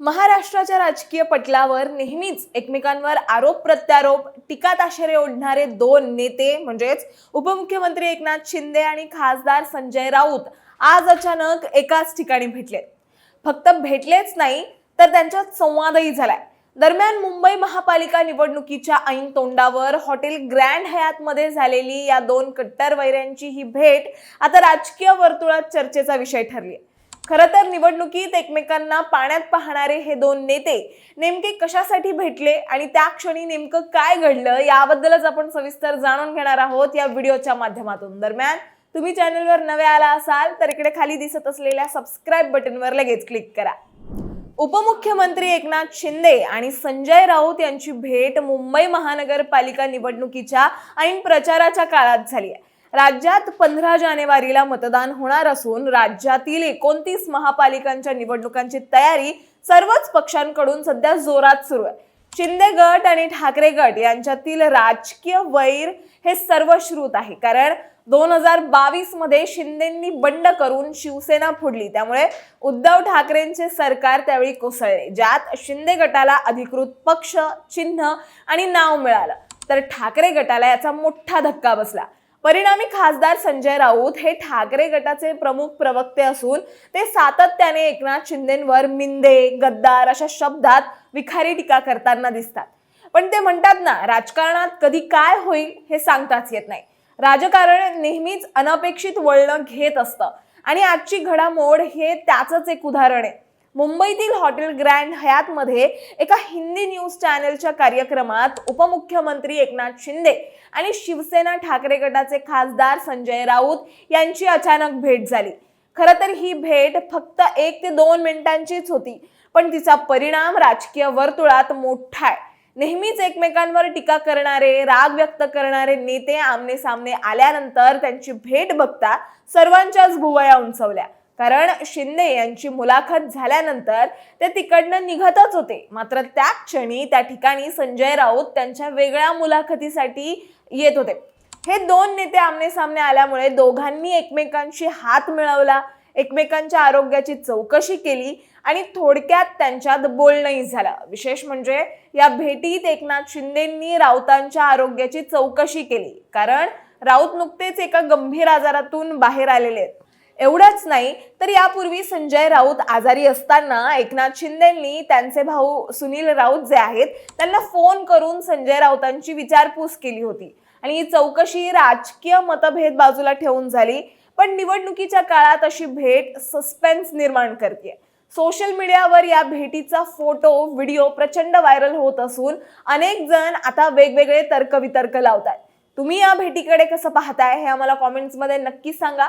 महाराष्ट्राच्या राजकीय पटलावर नेहमीच एकमेकांवर आरोप प्रत्यारोप टीका ताशेरे ओढणारे दोन नेते म्हणजेच उपमुख्यमंत्री एकनाथ शिंदे आणि खासदार संजय राऊत आज अचानक एकाच ठिकाणी भेटले. फक्त भेटलेच नाही तर त्यांच्यात संवादही झालाय. दरम्यान मुंबई महापालिका निवडणुकीच्या ऐन तोंडावर हॉटेल ग्रँड हयातमध्ये झालेली या दोन कट्टर वैऱ्यांची ही भेट आता राजकीय वर्तुळात चर्चेचा विषय ठरली खरं तर निवडणुकीत एकमेकांना पाण्यात पाहणारे हे दोन नेते नेमके कशासाठी भेटले आणि त्या क्षणी नेमकं काय घडलं याबद्दलच आपण सविस्तर जाणून घेणार आहोत या व्हिडिओच्या माध्यमातून. दरम्यान तुम्ही चॅनलवर नवे आला असाल तर इकडे खाली दिसत असलेल्या सबस्क्राईब बटनवर लगेच क्लिक करा. उपमुख्यमंत्री एकनाथ शिंदे आणि संजय राऊत यांची भेट मुंबई महानगरपालिका निवडणुकीच्या ऐन प्रचाराच्या काळात झाली आहे. राज्यात पंधरा जानेवारीला मतदान होणार असून राज्यातील एकोणतीस महापालिकांच्या निवडणुकांची तयारी सर्वच पक्षांकडून सध्या जोरात सुरू आहे. शिंदे गट आणि ठाकरे गट यांच्यातील राजकीय वैर हे सर्वश्रुत आहे. कारण दोन हजार बावीसमध्ये शिंदेंनी बंड करून शिवसेना फोडली. त्यामुळे उद्धव ठाकरेंचे सरकार त्यावेळी कोसळले. ज्यात शिंदे गटाला अधिकृत पक्ष चिन्ह आणि नाव मिळालं. तर ठाकरे गटाला याचा मोठा धक्का बसला. परिणामी खासदार संजय राऊत हे ठाकरे गटाचे प्रमुख प्रवक्ते असून ते सातत्याने एकनाथ शिंदेवर मिंदे गद्दार अशा शब्दात विखारी टीका करताना दिसतात. पण ते म्हणतात ना राजकारणात कधी काय होईल हे सांगताच येत नाही. राजकारण नेहमीच अनपेक्षित वळण घेत असतं. आणि आजची घडामोड हे त्याचंच एक उदाहरण आहे. मुंबईतील हॉटेल ग्रँड हयातमध्ये एका हिंदी न्यूज चॅनलच्या कार्यक्रमात उपमुख्यमंत्री एकनाथ शिंदे आणि शिवसेना ठाकरे गटाचे खासदार संजय राऊत यांची अचानक भेट झाली. खरं तर ही भेट फक्त एक ते दोन मिनिटांचीच होती पण तिचा परिणाम राजकीय वर्तुळात मोठा आहे. नेहमीच एकमेकांवर टीका करणारे राग व्यक्त करणारे नेते आमने सामने आल्यानंतर त्यांची भेट बघता सर्वांच्याच भुवया उंचवल्या. कारण शिंदे यांची मुलाखत झाल्यानंतर ते तिकडनं निघतच होते. मात्र त्या क्षणी त्या ठिकाणी संजय राऊत त्यांच्या वेगळ्या मुलाखतीसाठी येत होते. हे दोन नेते आमने सामने आल्यामुळे दोघांनी एकमेकांशी हात मिळवला एकमेकांच्या आरोग्याची चौकशी केली आणि थोडक्यात त्यांच्यात बोलणंही झालं. विशेष म्हणजे या भेटीत एकनाथ शिंदेंनी राऊतांच्या आरोग्याची चौकशी केली. कारण राऊत नुकतेच एका गंभीर आजारातून बाहेर आलेले आहेत. एवढंच नाही तर यापूर्वी संजय राऊत आजारी असताना एकनाथ शिंदेंनी त्यांचे भाऊ सुनील राऊत जे आहेत त्यांना फोन करून संजय राऊतांची विचारपूस केली होती. आणि ही चौकशी राजकीय मतभेद बाजूला ठेवून झाली. पण निवडणुकीच्या काळात अशी भेट सस्पेन्स निर्माण करते सोशल मीडियावर या भेटीचा फोटो व्हिडिओ प्रचंड व्हायरल होत असून अनेक जण आता वेगवेगळे तर्कवितर्क लावतात तुम्ही या भेटीकडे कसं पाहताय हे आम्हाला कॉमेंट्समध्ये नक्की सांगा.